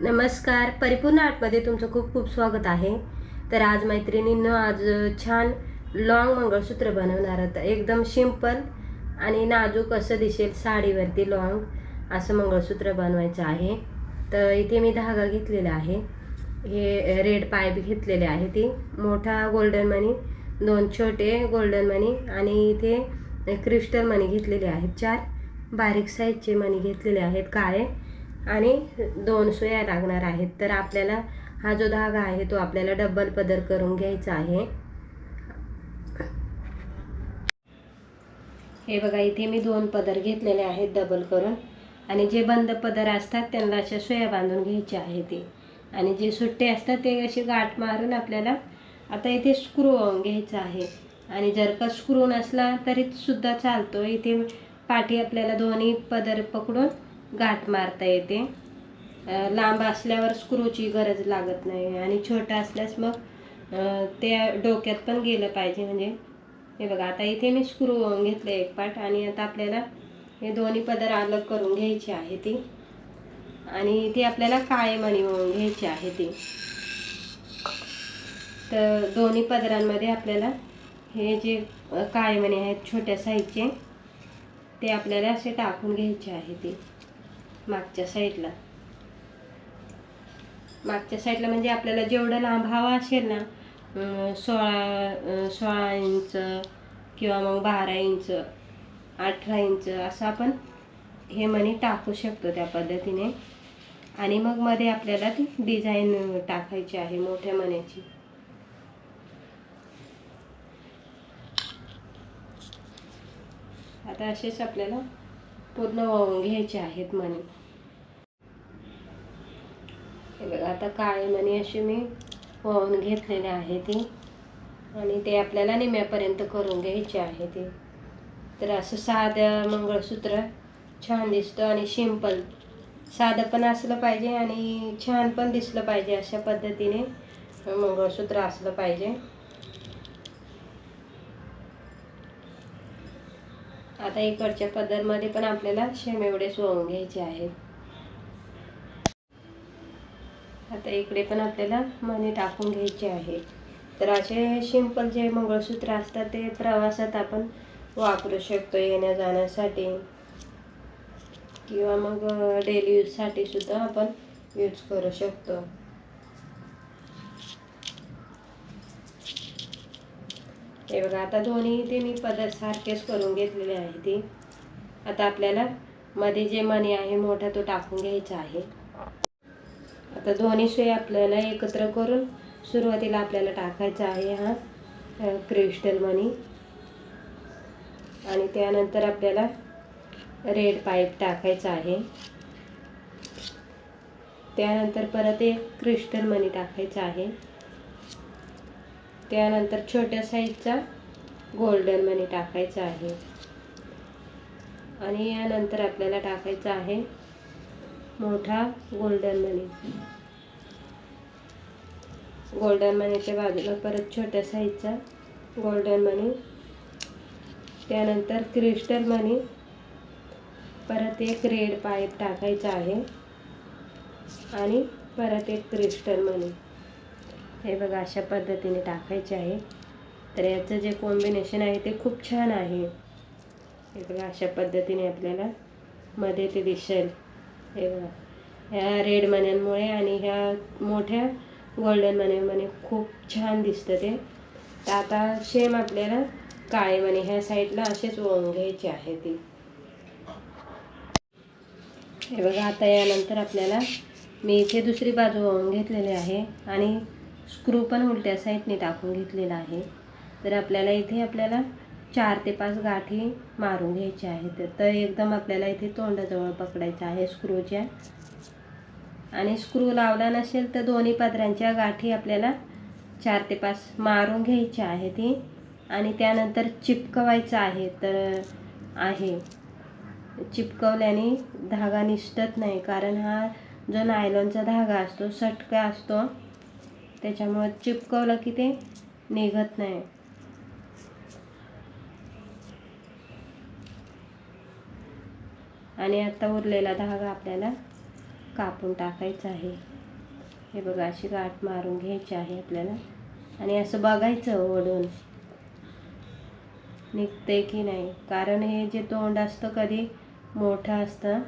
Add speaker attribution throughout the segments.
Speaker 1: नमस्कार. परिपूर्ण आर्टमध्ये तुमचं खूप खूप स्वागत आहे. तर आज मैत्रिणींनं आज छान लॉंग मंगळसूत्र बनवणार आहोत. एकदम सिंपल आणि नाजूक असं दिसेल साडीवरती लॉंग असं मंगळसूत्र बनवायचं आहे. तर इथे मी धागा घेतलेला आहे. हे रेड पाईप घेतलेले आहे ती. मोठा गोल्डन मनी दोन छोटे गोल्डन मनी आणि इथे क्रिस्टल मनी घेतलेले आहेत चार. बारीक साईजचे मनी घेतलेले आहेत काळे. आणि दोन सुया लागणार आहेत. तर आपल्याला हा जो धागा आहे तो आपल्याला डबल पदर करून घ्यायचा आहे. हे बघा इथे मी दोन पदर घेतलेले आहेत डबल करून. आणि जे बंद पदर असतात त्यांना अशा सोया बांधून घ्यायच्या आहे ते. आणि जे सुट्टे असतात ते असे गाठ मारून आपल्याला आता इथे स्क्रू घ्यायचा आहे. आणि जर का स्क्रू नसला तरी सुद्धा चालतो इथे पाठी आपल्याला दोन्ही पदर पकडून गाठ मारता येते. लांब असल्यावर स्क्रूची गरज लागत नाही आणि छोटं असल्यास मग त्या डोक्यात पण गेलं पाहिजे. म्हणजे हे बघा आता इथे मी स्क्रू घेतले एक पाठ आणि आता आपल्याला हे दोन्ही पदर अलग करून घ्यायची आहे ती. आणि इथे आपल्याला काळे मणी घ्यायची आहे ती. तर दोन्ही पदरांमध्ये आपल्याला हे जे अ, काळे मणी आहेत छोट्या साईजचे ते आपल्याला असे टाकून घ्यायचे आहे ते. मागच्या साईडला. मागच्या साईडला म्हणजे आपल्याला जेवढं लांब हवा असेल ना सोळा सोळा इंच किंवा मग बारा इंच अठरा इंच असं आपण हे मणी टाकू शकतो त्या पद्धतीने. आणि मग मध्ये आपल्याला ती डिझाईन टाकायची आहे मोठ्या मण्याची. आता असेच आपल्याला पूर्ण वाहून घ्यायचे आहेत मणी हे बघा आता काळे मणी असे मी वाहून घेतलेले आहे ते. आणि ते आपल्याला निम्यापर्यंत करून घ्यायचे आहे ते. तर असं साधं मंगळसूत्र छान दिसतं आणि सिंपल साधं पण असलं पाहिजे आणि छान पण दिसलं पाहिजे अशा पद्धतीने मंगळसूत्र असलं पाहिजे. आता इकडच्या पदरमध्ये पण आपल्याला शेमेवडे एवढेच घ्यायचे आहेत. आता इकडे पण आपल्याला मणी टाकून घ्यायचे आहे तर असे सिंपल जे मंगळसूत्र असतात ते प्रवासात आपण वापरू शकतो येण्या जाण्यासाठी. किंवा मग डेली यूजसाठी सुद्धा आपण यूज करू शकतो. हे बघा आता दोन्ही ते मी पदर सारखेच करून घेतलेले आहे ते. आता आपल्याला मध्ये जे मणी आहे मोठा तो टाकून घ्यायचा आहे. आता दोन्ही सोय आपल्याला एकत्र करून सुरुवातीला आपल्याला टाकायचा आहे हा क्रिस्टल मनी आणि त्यानंतर आपल्याला रेड पाईप टाकायचा आहे. त्यानंतर परत एक क्रिस्टल मनी टाकायचा आहे. त्यानंतर छोट्या साईजचा गोल्डन मनी टाकायचा आहे. आणि यानंतर आपल्याला टाकायचा आहे मोठा गोल्डन मनी गोल्डन मनीच्या बाजूला परत छोट्या साईजचा गोल्डन मनी त्यानंतर क्रिस्टल मनी परत एक रेड पाईप टाकायचा आहे. आणि परत एक क्रिस्टल मनी हे बघा अशा पद्धतीने टाकायचे आहे. तर याचं जे कॉम्बिनेशन आहे ते खूप छान आहे. हे बघा अशा पद्धतीने आपल्याला मध्ये ते दिसेल. हे बघा ह्या रेड मण्यांमुळे आणि ह्या मोठ्या गोल्डन मण्यामुळे खूप छान दिसतं ते. तर आता सेम आपल्याला काळे मणी ह्या साईडला असेच वळून घ्यायचे आहे ती. हे बघा आता यानंतर आपल्याला मी इथे दुसरी बाजू वळून घेतलेली आहे आणि स्क्रू पण उलट्या साईडने टाकून घेतलेला आहे. तर आपल्याला इथे आपल्याला चार ते पाच गाठी मारून घ्यायच्या आहेत. तर एकदम आपल्याला इथे तोंडाजवळ पकडायचं आहे स्क्रूच्या. आणि स्क्रू लावला नसेल तर दोन्ही पदरांच्या गाठी आपल्याला चार ते पाच मारून घ्यायच्या आहे ती आणि त्यानंतर चिपकवायचं आहे तर आहे. चिपकवल्याने धागा निसटत नाही. कारण हा जो नायलॉनचा धागा असतो सटका असतो त्याच्यामुळं चिपकवलं की ते निघत नाही. आणि आता उरलेला धागा आपल्याला कापून टाकायचा आहे. हे बघा अशी गाठ मारून घ्यायची आहे आपल्याला. आणि असं बघायचं ओढून. निघते की नाही? कारण हे जे तोंड असतं कधी मोठं असतं.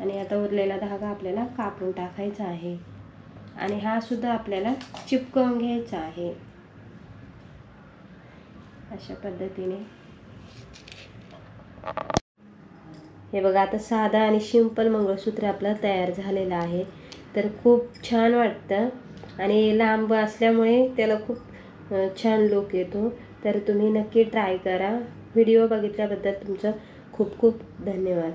Speaker 1: आणि आता उरलेला धागा आपल्याला कापून टाकायचा आहे. आणि हा सुद्धा आपल्याला चिपकवून घ्यायचा आहे. अशा पद्धतीने. हे बघा आता साधा आणि सिंपल मंगळसूत्र आपलं तयार झालेलं आहे. तर खूप छान वाटतं. आणि लांब असल्यामुळे त्याला खूप छान लुक येतो. तर तुम्ही नक्की ट्राय करा. व्हिडिओ बघितल्याबद्दल तुमचं खूप खूप धन्यवाद.